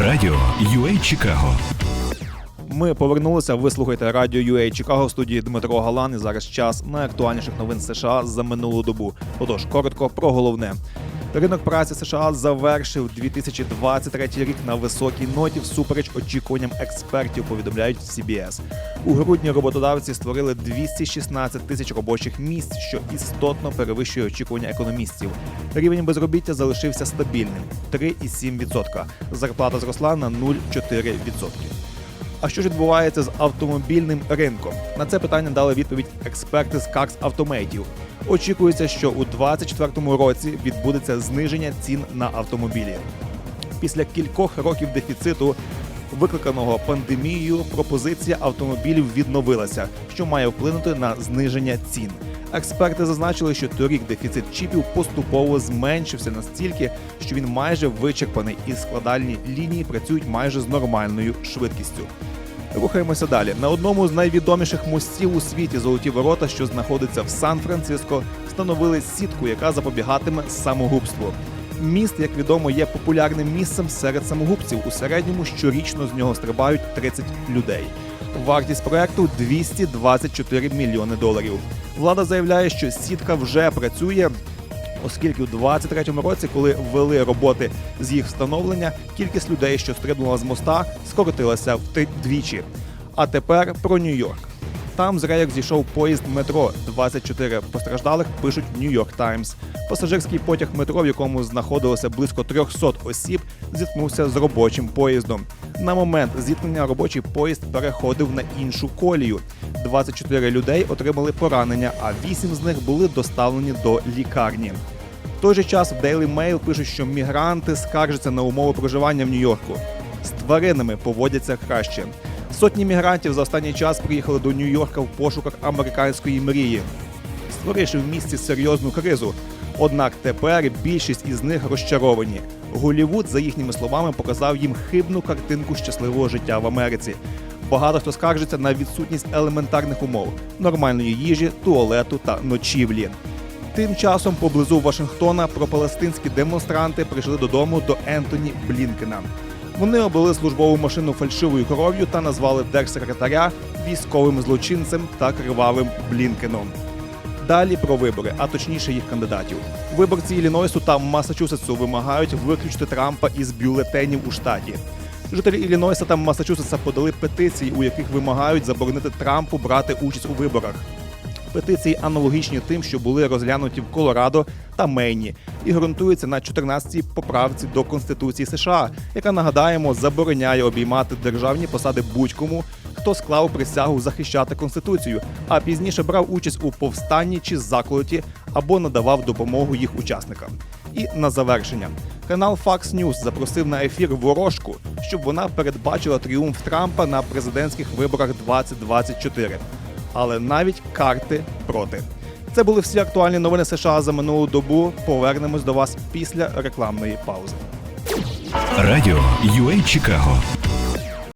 Радіо UA Чикаго. Ми повернулися. Ви слухаєте радіо UA Чикаго в студії Дмитро Галан. І зараз час найактуальніших новин США за минулу добу. Отож, коротко про головне. Ринок праці США завершив 2023 рік на високій ноті всупереч очікуванням експертів. Повідомляють CBS. У грудні роботодавці створили 216 тисяч робочих місць, що істотно перевищує очікування економістів. Рівень безробіття залишився стабільним 3,7%. Зарплата зросла на 0,4%. А що ж відбувається з автомобільним ринком? На це питання дали відповідь експерти з Cars Automotive. Очікується, що у 2024 році відбудеться зниження цін на автомобілі. Після кількох років дефіциту, викликаного пандемією, пропозиція автомобілів відновилася, що має вплинути на зниження цін. Експерти зазначили, що торік дефіцит чіпів поступово зменшився настільки, що він майже вичерпаний, і складальні лінії працюють майже з нормальною швидкістю. Рухаємося далі. На одному з найвідоміших мостів у світі золоті ворота, що знаходиться в Сан-Франциско, встановили сітку, яка запобігатиме самогубству. Міст, як відомо, є популярним місцем серед самогубців. У середньому щорічно з нього стрибають 30 людей. Вартість проекту 224 мільйони доларів. Влада заявляє, що сітка вже працює. Оскільки у 23-му році, коли ввели роботи з їх встановлення, кількість людей, що стрибнула з моста, скоротилася вдвічі. А тепер про Нью-Йорк. Там з рейок зійшов поїзд метро. 24 постраждалих пишуть Нью-Йорк Таймс. Пасажирський потяг метро, в якому знаходилося близько 300 осіб, зіткнувся з робочим поїздом. На момент зіткнення робочий поїзд переходив на іншу колію. 24 людей отримали поранення, а 8 з них були доставлені до лікарні. В той же час в Daily Mail пишуть, що мігранти скаржаться на умови проживання в Нью-Йорку. З тваринами поводяться краще. Сотні мігрантів за останній час приїхали до Нью-Йорка в пошуках американської мрії, створивши в місті серйозну кризу. Однак тепер більшість із них розчаровані. Голівуд, за їхніми словами, показав їм хибну картинку щасливого життя в Америці. Багато хто скаржиться на відсутність елементарних умов нормальної їжі, туалету та ночівлі. Тим часом поблизу Вашингтона пропалестинські демонстранти прийшли додому до Ентоні Блінкена. Вони облили службову машину фальшивою кров'ю та назвали держсекретаря військовим злочинцем та кривавим Блінкеном. Далі про вибори, а точніше їх кандидатів. Виборці Іллінойсу та Масачусетсу вимагають виключити Трампа із бюлетенів у штаті. Жителі Іллінойса та Масачусетса подали петиції, у яких вимагають заборонити Трампу брати участь у виборах. Петиції аналогічні тим, що були розглянуті в Колорадо та Мейні, і ґрунтуються на 14-й поправці до Конституції США, яка нагадаємо забороняє обіймати державні посади будь-кому, хто склав присягу захищати конституцію, а пізніше брав участь у повстанні чи заколоті або надавав допомогу їх учасникам. І на завершення канал Fox News запросив на ефір ворожку, щоб вона передбачила тріумф Трампа на президентських виборах 2024 але навіть карти проти. Це були всі актуальні новини США за минулу добу. Повернемось до вас після рекламної паузи. Радіо UA Чикаго.